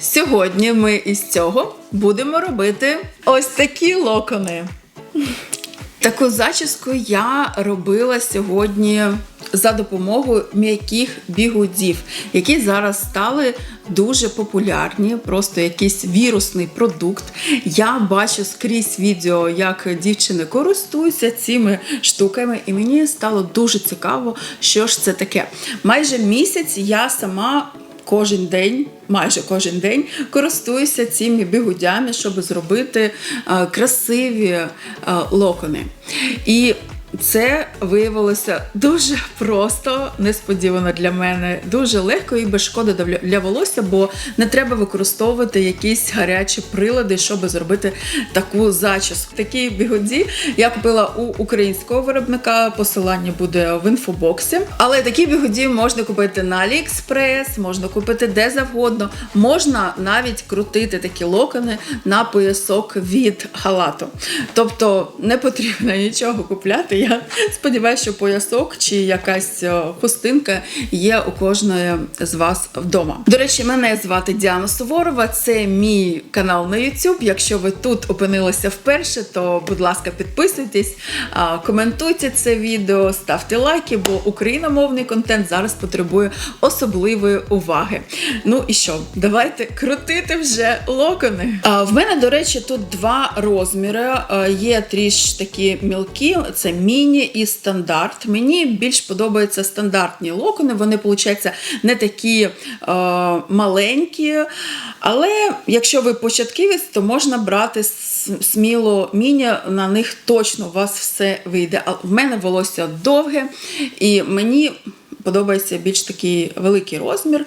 Сьогодні ми із цього будемо робити ось такі локони. Таку зачіску я робила сьогодні за допомогою м'яких бігудів, які зараз стали дуже популярні, просто якийсь вірусний продукт. Я бачу скрізь відео, як дівчини користуються цими штуками, і мені стало дуже цікаво, що ж це таке. Майже місяць я сама кожен день, майже кожен день користуюся цими бігудями, щоб зробити е, красиві е, локони. І це виявилося дуже просто, несподівано для мене, дуже легко і без шкоди для- волосся, бо не треба використовувати якісь гарячі прилади, щоб зробити таку зачіску. Такі бігуді я купила у українського виробника. Посилання буде в інфобоксі. Але такі бігуді можна купити на AliExpress, можна купити де завгодно. Можна навіть крутити такі локони на поясок від халату. Тобто не потрібно нічого купляти. Я сподіваюся, що поясок чи якась е, хустинка є у кожної з вас вдома. До речі, мене звати Діана Суворова. Це мій канал на YouTube. Якщо ви тут опинилися вперше, то будь ласка, підписуйтесь, коментуйте це відео, ставте лайки, бо україномовний контент зараз потребує особливої уваги. Ну і що, давайте крутити вже локони. В мене, до речі, тут два розміри. Є тріш такі мілкі, це міні і стандарт. Мені більш подобаються стандартні локони. Вони, виходить, не такі е, маленькі. Але якщо ви початківець, то можна брати сміло міні, на них точно у вас все вийде. А в мене волосся довге, і мені подобається більш такий великий розмір.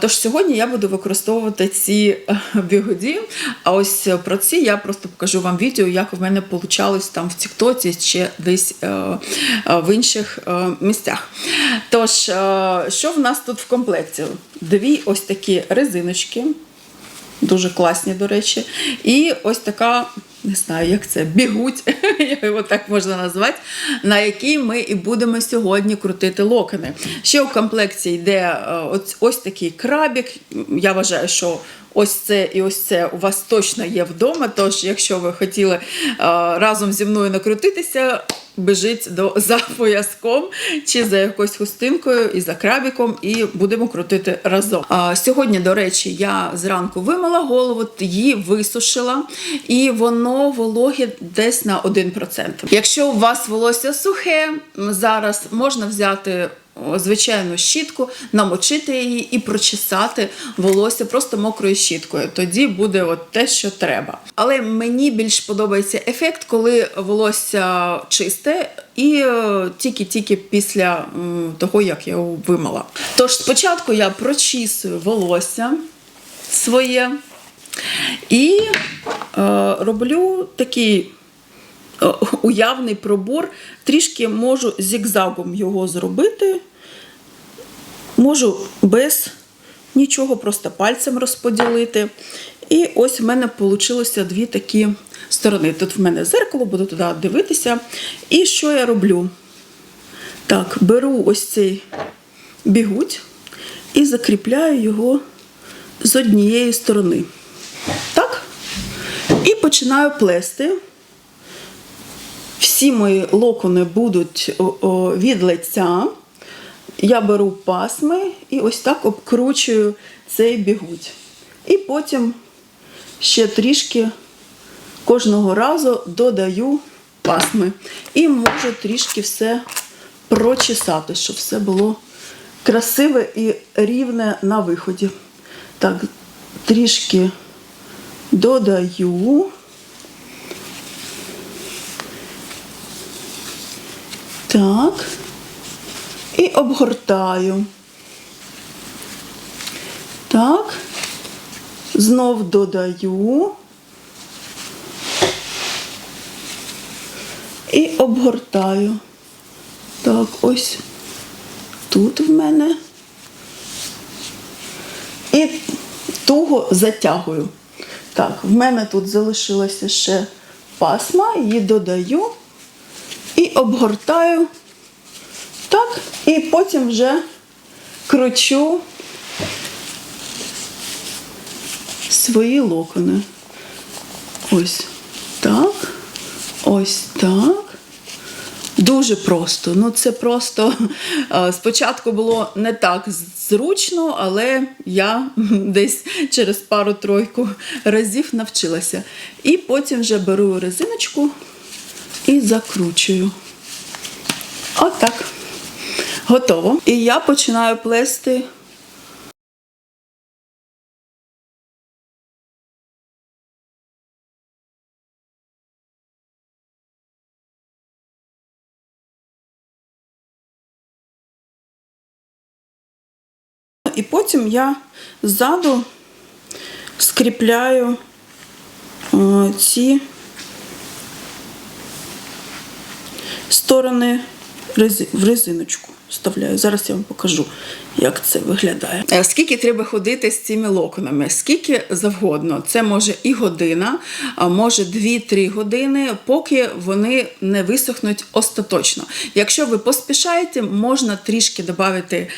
Тож сьогодні я буду використовувати ці е, бігуді. А ось про ці я просто покажу вам відео, як в мене вийшло там в Тіктоці чи десь е, е, в інших е, місцях. Тож, е, що в нас тут в комплекті? Дві ось такі резиночки. Дуже класні, до речі. І ось така, не знаю, як це, бігуть, його так можна назвати, на якій ми і будемо сьогодні крутити локони. Ще у комплекті йде е, ось, ось такий крабік. Я вважаю, що ось це і ось це у вас точно є вдома. Тож, якщо ви хотіли е, разом зі мною накрутитися, біжить до за пояском чи за якоюсь хустинкою і за крабіком, і будемо крутити разом. А, сьогодні, до речі, я зранку вимила голову, її висушила, і воно вологе десь на 1%. Якщо у вас волосся сухе, зараз можна взяти. Звичайну щітку, намочити її і прочесати волосся просто мокрою щіткою. Тоді буде от те, що треба. Але мені більш подобається ефект, коли волосся чисте і е, тільки-тільки після того, як я його вимила. Тож спочатку я прочісую волосся своє і е, роблю такий уявний пробор. Трішки можу зігзагом його зробити. Можу без нічого, просто пальцем розподілити. І ось в мене вийшло дві такі сторони. Тут в мене зеркало, буду туди дивитися. І що я роблю? Так, беру ось цей бігуть і закріпляю його з однієї сторони. Так? І починаю плести. Всі мої локони будуть від лиця. Я беру пасми і ось так обкручую цей бігуть. І потім ще трішки кожного разу додаю пасми. І можу трішки все прочесати, щоб все було красиве і рівне на виході. Так, трішки додаю. Так. І обгортаю. Так. Знов додаю. І обгортаю. Так, ось тут в мене. І туго затягую. Так, в мене тут залишилася ще пасма, її додаю обгортаю. Так, і потім вже кручу свої локони. Ось так. Ось так. Дуже просто. Ну, це просто спочатку було не так зручно, але я десь через пару-тройку разів навчилася. І потім вже беру резиночку і закручую. Отак. Готово. І я починаю плести. І потім я ззаду скріпляю ці сторони в резиночку. Вставляю. Зараз я вам покажу, як це виглядає. Е, Скільки треба ходити з цими локонами? Скільки завгодно. Це може і година, а може 2-3 години, поки вони не висохнуть остаточно. Якщо ви поспішаєте, можна трішки додати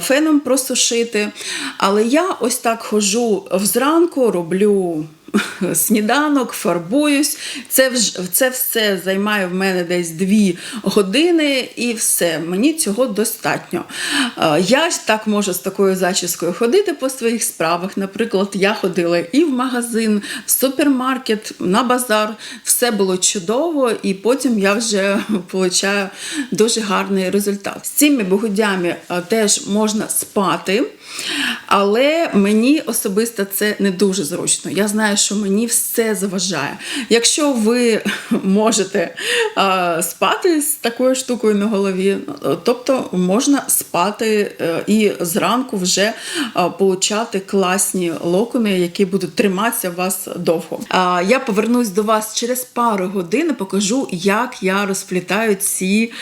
феном просушити. Але я ось так ходжу взранку, роблю сніданок, фарбуюсь. Це, вж- це все займає в мене десь 2 години і все. Мені цього достатньо. Е, Я ж так можу з такою зачіскою ходити по своїх справах. Наприклад, я ходила і в магазин, в супермаркет, на базар. Все було чудово, і потім я вже получаю дуже гарний результат. З цими богодями е, теж можна спати. Але мені особисто це не дуже зручно. Я знаю, що мені все заважає. Якщо ви можете е, спати з такою штукою на голові, тобто можна спати е, і зранку вже получати класні локони, які будуть триматися вас довго. А я повернусь до вас через пару годин і покажу, як я розплітаю ці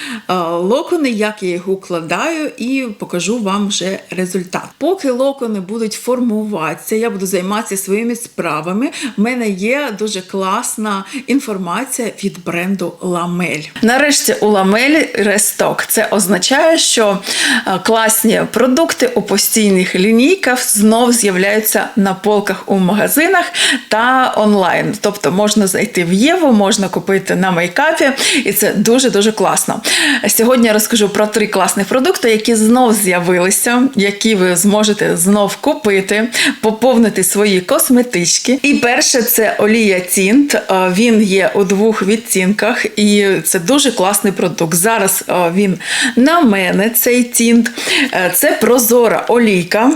локони, як я їх укладаю, і покажу вам вже результат. Поки локони будуть формуватися, я буду займатися своїми справами. В мене є дуже класна інформація від бренду Ламель. Нарешті у Ламель ресток. Це означає, що е, класні продукти у постійних лінійках знов з'являються на полках у магазинах та онлайн. Тобто можна зайти в Єву, можна купити на мейкапі, і це дуже дуже класно. Сьогодні я розкажу про три класних продукти, які знов з'явилися, які ви зможете знов купити, поповнити свої косметички. І перше це олія Тінт. Е, Він є у двох відцінках, і це дуже класний продукт. Зараз е, він на мене цей тінт. Е, Це прозора олійка.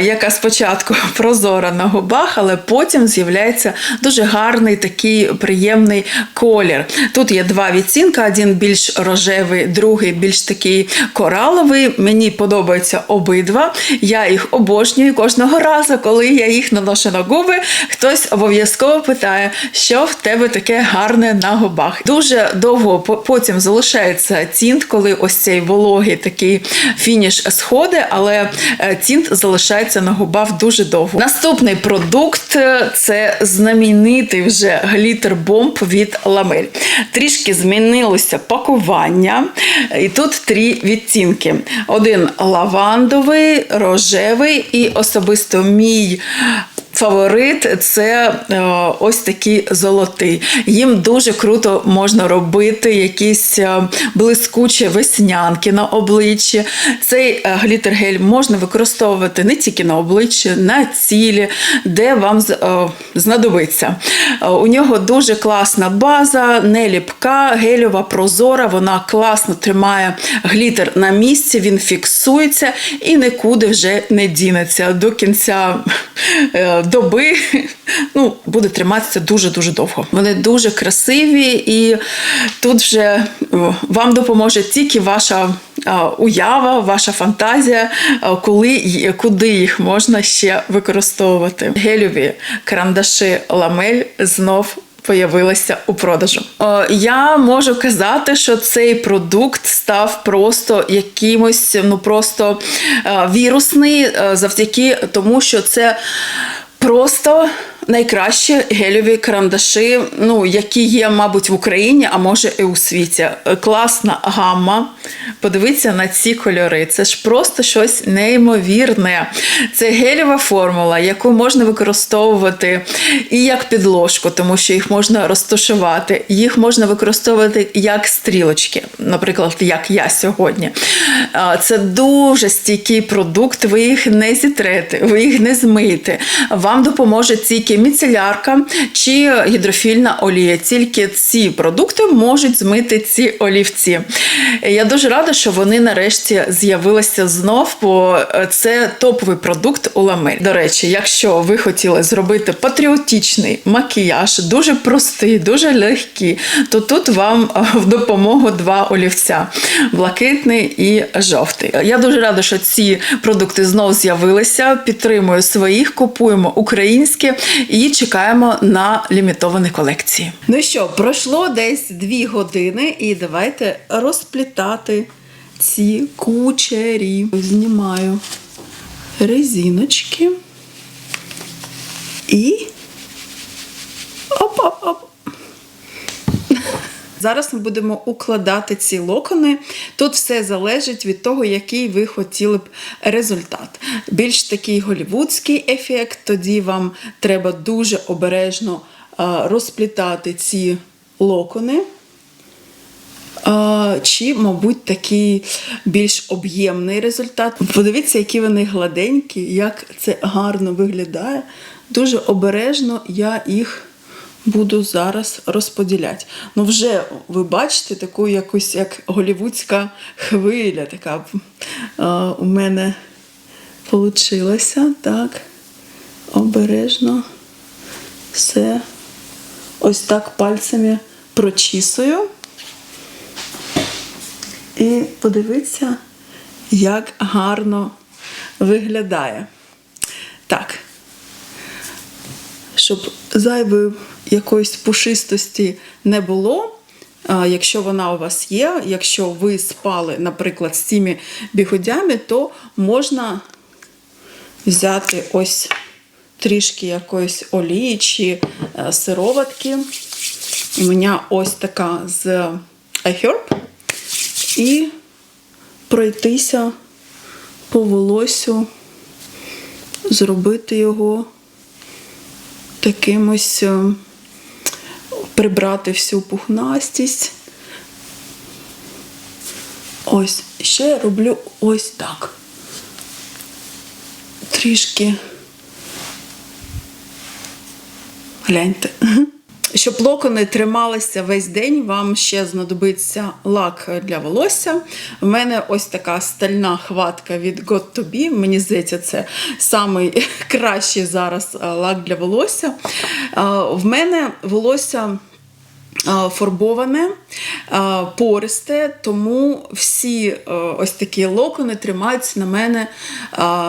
Яка спочатку прозора на губах, але потім з'являється дуже гарний такий приємний колір. Тут є два відцінки: один більш рожевий, другий більш такий кораловий. Мені подобаються обидва. Я їх обожнюю кожного разу, коли я їх наношу на губи. Хтось обов'язково питає, що в тебе таке гарне на губах. Дуже довго потім залишається тінт, коли ось цей вологий такий фініш сходить, але е, тінт залишається на губах дуже довго. Наступний продукт е, це знаменитий вже глітер бомб від Ламель. Трішки змінилося пакування, і тут три відтінки: один лавандовий, рожевий і особисто мій. Фаворит це е, ось такий золотий. Їм дуже круто можна робити якісь е, блискучі веснянки на обличчі. Цей е, глітер-гель можна використовувати не тільки на обличчі, на цілі, де вам знадобиться. У нього дуже класна база, не ліпка, гельова, прозора. Вона класно тримає глітер на місці, він фіксується і нікуди вже не дінеться до кінця доби. Ну, буде триматися дуже-дуже довго. Вони дуже красиві, і тут вже вам допоможе тільки ваша уява, ваша фантазія, коли куди їх можна ще використовувати. Гелюві карандаші ламель знов. Появилася у продажу. Я можу казати, що цей продукт став просто якимось, ну просто вірусний, завдяки тому, що це просто найкращі гельові карандаші, ну, які є, мабуть, в Україні, а може і у світі. Класна гамма. Подивіться на ці кольори. Це ж просто щось неймовірне. Це гельова формула, яку можна використовувати і як підложку, тому що їх можна розташувати. Їх можна використовувати як стрілочки, наприклад, як я сьогодні. Це дуже стійкий продукт, ви їх не зітрете, ви їх не змиєте. Вам допоможе тільки міцелярка чи гідрофільна олія. Тільки ці продукти можуть змити ці олівці. Я дуже рада, що вони нарешті з'явилися знов, бо це топовий продукт у ламель. До речі, якщо ви хотіли зробити патріотичний макіяж, дуже простий, дуже легкий, то тут вам в допомогу два олівця: блакитний і жовтий. Я дуже рада, що ці продукти знов з'явилися. Підтримую своїх, купуємо українське і чекаємо на лімітовані колекції. Ну що, пройшло десь дві години, і давайте розплітати ці кучері. Знімаю резиночки і оп-оп-оп. Зараз ми будемо укладати ці локони. Тут все залежить від того, який ви хотіли б результат. Більш такий голівудський ефект, тоді вам треба дуже обережно розплітати ці локони. Чи, мабуть, такий більш об'ємний результат. Подивіться, які вони гладенькі, як це гарно виглядає. Дуже обережно я їх буду зараз розподіляти. Ну, вже ви бачите таку якусь як голівудська хвиля, така а, у мене получилася. Так, обережно все ось так пальцями прочісую. І подивіться, як гарно виглядає. Так, щоб зайвої якоїсь пушистості не було. Якщо вона у вас є, якщо ви спали, наприклад, з цими бігудями, то можна взяти ось трішки якоїсь олії чи е, сироватки. У мене ось така з iHerb. І пройтися по волосю, зробити його таким ось, е, прибрати всю пухнастість. Ось, ще я роблю ось так. Трішки. Гляньте. Щоб локони трималися весь день, вам ще знадобиться лак для волосся. У мене ось така стальна хватка від God to Be. Мені здається, це найкращий зараз лак для волосся. В мене волосся. Фарбоване, пористе, тому всі е, ось такі локони тримаються на мене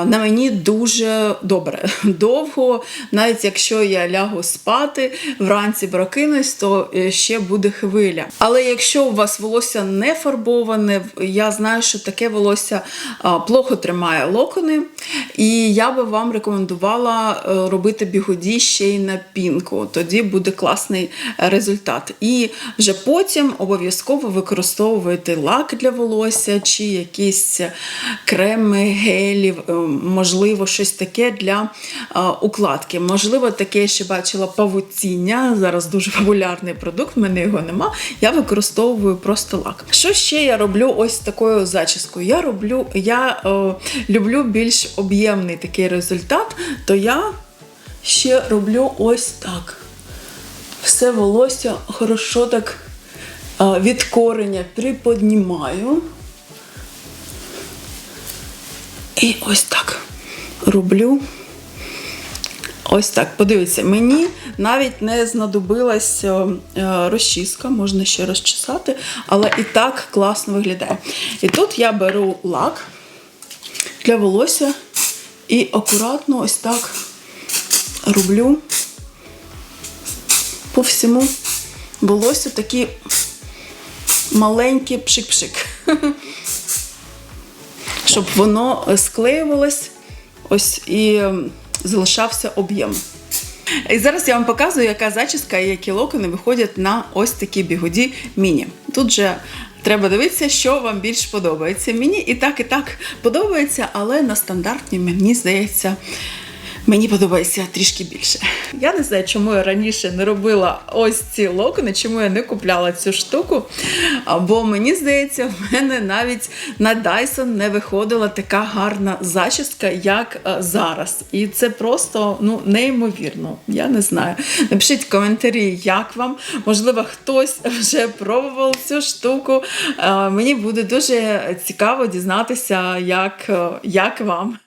на мені дуже добре. Довго, навіть якщо я лягу спати, вранці прокинусь, то е, ще буде хвиля. Але якщо у вас волосся не фарбоване, я знаю, що таке волосся плохо тримає локони, і я би вам рекомендувала е, робити бігуді ще й на пінку. Тоді буде класний результат. І вже потім обов'язково використовуєте лак для волосся чи якісь креми, гелі, е, можливо, щось таке для е, укладки. Можливо, таке я ще бачила павутіння. Зараз дуже популярний продукт, в мене його нема. Я використовую просто лак. Що ще я роблю ось такою зачіскою? Я роблю, я е, люблю більш об'ємний такий результат, то я ще роблю ось так все волосся хорошо так від кореня приподнімаю. І ось так роблю. Ось так, подивіться, мені навіть не знадобилась е, розчіска, можна ще розчесати, але і так класно виглядає. І тут я беру лак для волосся і акуратно ось так роблю по всьому волосю такі маленькі пшик-пшик. Щоб воно склеювалось ось і залишався об'єм. І зараз я вам показую, яка зачіска і які локони виходять на ось такі бігуді міні. Тут же треба дивитися, що вам більш подобається. Мені і так, і так подобається, але на стандартні, мені здається, Мені подобається трішки більше. Я не знаю, чому я раніше не робила ось ці локони, чому я не купляла цю штуку. Бо мені здається, в мене навіть на Dyson не виходила така гарна зачіска, як е, зараз. І це просто ну, неймовірно. Я не знаю. Напишіть коментарі, як вам. Можливо, хтось вже пробував цю штуку. Е, Мені буде дуже цікаво дізнатися, як, е, як вам.